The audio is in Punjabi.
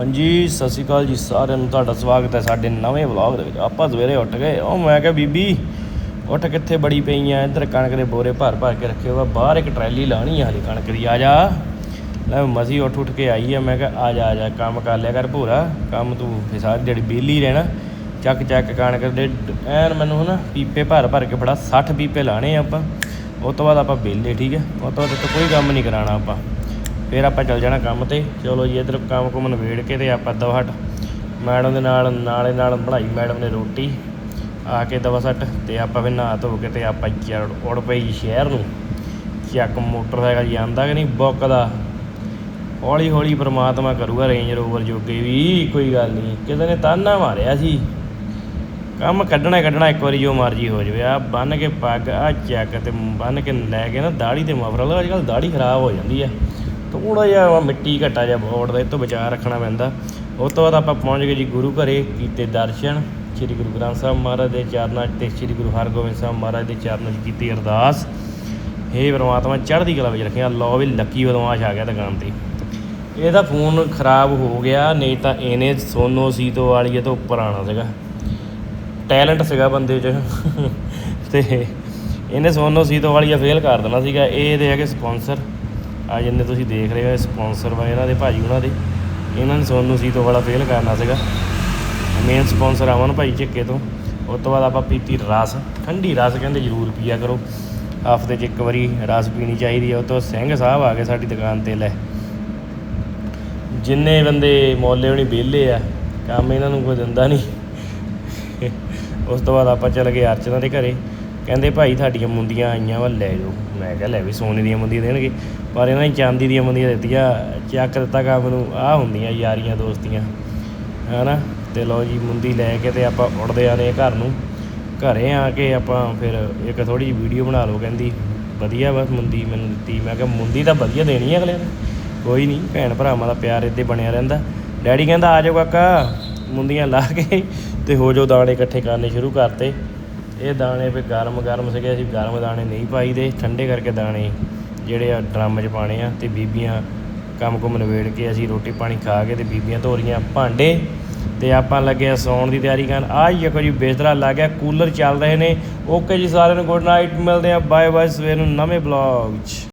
ਹਾਂਜੀ, ਸਤਿ ਸ਼੍ਰੀ ਅਕਾਲ ਜੀ ਸਾਰਿਆਂ ਨੂੰ। ਤੁਹਾਡਾ ਸਵਾਗਤ ਹੈ ਸਾਡੇ ਨਵੇਂ ਵਲੌਗ ਦੇ ਵਿੱਚ। ਆਪਾਂ ਸਵੇਰੇ ਉੱਠ ਗਏ। ਉਹ ਮੈਂ ਕਿਹਾ, ਬੀਬੀ, ਉੱਠ ਕਿੱਥੇ ਬੜੀ ਪਈ ਆ? ਇੱਧਰ ਕਣਕ ਦੇ ਬੋਰੇ ਭਰ ਭਰ ਕੇ ਰੱਖੇ ਹੋਏ ਬਾਹਰ ਇੱਕ ਟਰੈਲੀ ਲਾਣੀ ਆ ਹਲੀ ਕਣਕ ਦੀ। ਆ ਜਾ। ਲੈ ਮਸੀ ਉੱਠ ਉੱਠ ਕੇ ਆਈ ਆ। ਮੈਂ ਕਿਹਾ, ਆ ਜਾ ਆ ਜਾ, ਕੰਮ ਕਰ ਲਿਆ ਕਰ ਭੂਰਾ। ਕੰਮ ਤੂੰ ਫੇ ਸਾਰੀ ਦਿਹਾੜੀ ਵਿਹਲੀ ਰਹਿਣਾ। ਚੱਕ ਚੱਕ ਕਣਕ ਦੇ ਐਨ ਮੈਨੂੰ ਹਨਾ, ਪੀਪੇ ਭਰ ਭਰ ਕੇ ਫੜਾ। 60 ਪੀਪੇ ਲਾਣੇ ਆ ਆਪਾਂ। ਉਸ ਤੋਂ ਬਾਅਦ ਆਪਾਂ ਵਿਹਲੇ, ਠੀਕ ਹੈ? ਉਸ ਤੋਂ ਬਾਅਦ ਇੱਥੋਂ ਕੋਈ ਕੰਮ ਨਹੀਂ ਕਰਾਉਣਾ ਆਪਾਂ। ਫਿਰ ਆਪਾਂ ਚੱਲ ਜਾਣਾ ਕੰਮ ਤੇ। ਚਲੋ ਜੀ, ਇੱਧਰ ਕੰਮ ਕੁਮ ਨਵੇੜ ਕੇ ਤੇ ਆਪਾਂ ਦਵਾ ਹਟ। ਮੈਡਮ ਦੇ ਨਾਲ, ਨਾਲੇ ਨਾਲ ਬਣਾਈ ਮੈਡਮ ਨੇ ਰੋਟੀ। ਆ ਕੇ ਦਵਾ ਸੱਟ ਤੇ ਆਪਾਂ ਫਿਰ ਨਹਾ ਧੋ ਕੇ ਤੇ ਆਪਾਂ ਚੜ ਉੜ ਪਈ ਜੀ ਸ਼ਹਿਰ ਨੂੰ। ਚੱਕ ਮੋਟਰਸਾਈਕਲ ਜਾਂਦਾ ਕਿ ਨਹੀਂ ਬੁੱਕਦਾ ਹੌਲੀ ਹੌਲੀ ਪ੍ਰਮਾਤਮਾ ਕਰੂਗਾ ਰੇਂਜ ਰੋਵਰ ਜੋਗੇ ਵੀ, ਕੋਈ ਗੱਲ ਨਹੀਂ। ਕਿਸੇ ਨੇ ਤਾਨਾ ਮਾਰਿਆ ਸੀ। ਕੰਮ ਕੱਢਣਾ ਕੱਢਣਾ, ਇੱਕ ਵਾਰੀ ਜੋ ਮਰਜ਼ੀ ਹੋ ਜਾਵੇ। ਆ ਬੰਨ ਕੇ ਪੱਗ ਆ ਚੱਕ ਤੇ ਬੰਨ ਕੇ ਲੈ ਕੇ ਨਾ ਦਾੜੀ ਤੇ ਮਫਰਲ। ਅੱਜ ਕੱਲ੍ਹ ਦਾੜੀ ਖਰਾਬ ਹੋ ਜਾਂਦੀ ਆ। ਥੋੜਾ ਜਿਹਾ ਵਾ ਮਿੱਟੀ ਘਟਾ ਜਿਹਾ ਬੋਰਡ ਦਾ, ਇਹ ਤੋਂ ਬਚਾ ਰੱਖਣਾ ਪੈਂਦਾ। ਉਸ ਤੋਂ ਬਾਅਦ ਆਪਾਂ ਪਹੁੰਚ ਗਏ ਜੀ ਗੁਰੂ ਘਰੇ, ਕੀਤੇ ਦਰਸ਼ਨ। ਸ੍ਰੀ ਗੁਰੂ ਗ੍ਰੰਥ ਸਾਹਿਬ ਮਹਾਰਾਜ ਦੇ ਚਰਨਾਂ 'ਚ ਤੇ, ਸ੍ਰੀ ਗੁਰੂ ਹਰਗੋਬਿੰਦ ਸਾਹਿਬ ਮਹਾਰਾਜ ਦੇ ਚਰਨਾਂ 'ਚ ਕੀਤੀ ਅਰਦਾਸ। ਹੇ ਪ੍ਰਮਾਤਮਾ, ਚੜ੍ਹਦੀ ਕਲਾ ਵਿੱਚ ਰੱਖਿਆ। ਲਓ ਵੀ ਲੱਕੀ ਬਦਮਾਸ਼ ਆ ਗਿਆ ਦੁਕਾਨ ਤੇ। ਇਹਦਾ ਫੋਨ ਖਰਾਬ ਹੋ ਗਿਆ, ਨਹੀਂ ਤਾਂ ਇਹਨੇ ਸੋਨੋ ਸੀਤੋ ਵਾਲੀਏ ਤੋਂ ਉੱਪਰ ਆਣਾ ਸੀਗਾ। ਟੈਲੈਂਟ ਸੀਗਾ ਬੰਦੇ 'ਚ। ਤੇ ਇਹਨੇ ਸੋਨੋ ਸੀਤੋ ਵਾਲੀਆ ਫੇਲ ਕਰ ਦੇਣਾ ਸੀਗਾ। ਇਹ ਇਹਦੇ ਹੈਗੇ ਸਪਾਂਸਰ ਆ ਜਿੰਨੇ ਤੁਸੀਂ ਦੇਖ ਰਹੇ ਹੋ ਸਪਾਂਸਰ ਵਾ ਇਹਨਾਂ ਦੇ ਭਾਜੀ ਉਹਨਾਂ ਦੇ। ਇਹਨਾਂ ਨੇ ਸੋਨੂ ਸੀਤੋ ਵਾਲਾ ਫੇਲ ਕਰਨਾ ਸੀਗਾ। ਮੇਨ ਸਪਾਂਸਰ ਅਮਨ ਭਾਈ ਝੱਕੇ ਤੋਂ। ਉਸ ਤੋਂ ਬਾਅਦ ਆਪਾਂ ਪੀਤੀ ਰਸ। ਠੰਡੀ ਰਸ ਕਹਿੰਦੇ ਜ਼ਰੂਰ ਪੀਆ ਕਰੋ। ਹਫ਼ਤੇ 'ਚ ਇੱਕ ਵਾਰੀ ਰਸ ਪੀਣੀ ਚਾਹੀਦੀ ਹੈ ਉਹ ਤੋਂ ਸਿੰਘ ਸਾਹਿਬ ਆ ਗਏ ਸਾਡੀ ਦੁਕਾਨ ਤੇ ਲੈ। ਜਿੰਨੇ ਬੰਦੇ ਮੌਲੇ ਹੋਣੀ ਵਿਹਲੇ ਆ, ਕੰਮ ਇਹਨਾਂ ਨੂੰ ਕੋਈ ਦਿੰਦਾ ਨਹੀਂ। ਉਸ ਤੋਂ ਬਾਅਦ ਆਪਾਂ ਚੱਲ ਗਏ ਅਰਚਨਾ ਦੇ ਘਰੇ। ਕਹਿੰਦੇ ਭਾਈ ਤੁਹਾਡੀਆਂ ਮੁੰਦੀਆਂ ਆਈਆਂ ਵਾ, ਲੈ ਜਾਓ। ਮੈਂ ਕਿਹਾ, ਲੈ ਵੀ ਸੋਨੇ ਦੀਆਂ ਮੁੰਦੀਆਂ ਦੇਣਗੇ। ਪਰ ਇਹਨਾਂ ਨੇ ਚਾਂਦੀ ਦੀਆਂ ਮੁੰਦੀਆਂ ਦਿੱਤੀਆਂ, ਚੱਕ ਦਿੱਤਾ ਕੰਮ ਨੂੰ। ਆਹ ਹੁੰਦੀਆਂ ਯਾਰੀਆਂ, ਦੋਸਤੀਆਂ। ਹੈਨਾ? ਤੇ ਲਓ ਜੀ, ਮੁੰਦੀ ਲੈ ਕੇ ਤੇ ਆਪਾਂ ਉੜਦੇ ਆਨੇ ਘਰ ਨੂੰ। ਘਰੇ ਆ ਕੇ ਆਪਾਂ ਫਿਰ ਇੱਕ ਥੋੜੀ ਜਿਹੀ ਵੀਡੀਓ ਬਣਾ ਲਓ, ਕਹਿੰਦੀ, ਵਧੀਆ ਬਸ ਮੁੰਦੀ ਮੈਨੂੰ ਦਿੱਤੀ। ਮੈਂ ਕਿਹਾ, ਮੁੰਦੀ ਤਾਂ ਵਧੀਆ ਦੇਣੀ ਹੈ ਅਗਲੇ ਨੇ। ਕੋਈ ਨਹੀਂ, ਭੈਣ ਭਰਾਵਾਂ ਦਾ ਪਿਆਰ ਇੱਦੇ ਬਣਿਆ ਰਹਿੰਦਾ। ਡੈਡੀ ਕਹਿੰਦਾ, ਆ ਜਾਓ ਕਾਕਾ। ਮੁੰਦੀਆਂ ਲਾ ਕੇ ਤੇ ਹੋ ਜਾਓ ਦਾਣੇ ਇਕੱਠੇ ਕਰਨੇ ਸ਼ੁਰੂ ਕਰਤੇ। ਇਹ ਦਾਣੇ ਵੀ ਗਰਮ ਗਰਮ ਸੀਗੇ, ਅਸੀਂ ਗਰਮ ਦਾਣੇ ਨਹੀਂ ਪਾਈਦੇ, ਠੰਡੇ ਕਰਕੇ ਦਾਣੇ ਜਿਹੜੇ ਆ ਡਰਮ 'ਚ ਪਾਣੇ ਆ ਤੇ ਬੀਬੀਆਂ ਕੰਮ ਕੁਮ ਨਵੇੜ ਕੇ ਅਸੀਂ ਰੋਟੀ ਪਾਣੀ ਖਾ ਕੇ ਤੇ ਬੀਬੀਆਂ ਧੋ ਰਹੀਆਂ ਭਾਂਡੇ ਤੇ ਆਪਾਂ ਲੱਗੇ ਆ ਸੌਣ ਦੀ ਤਿਆਰੀ ਕਰਨ। ਆ ਹੀ ਕੋਈ ਜੀ, ਬਿਸਤਰਾ ਲੱਗ ਗਿਆ, ਕੂਲਰ ਚੱਲ ਰਹੇ ਨੇ। ਓਕੇ ਜੀ, ਸਾਰਿਆਂ ਨੂੰ ਗੁੱਡ ਨਾਈਟ, ਮਿਲਦੇ ਆ ਬਾਏ ਬਾਏ ਸਵੇਰ ਨੂੰ ਨਵੇਂ ਬਲੌਗ 'ਚ।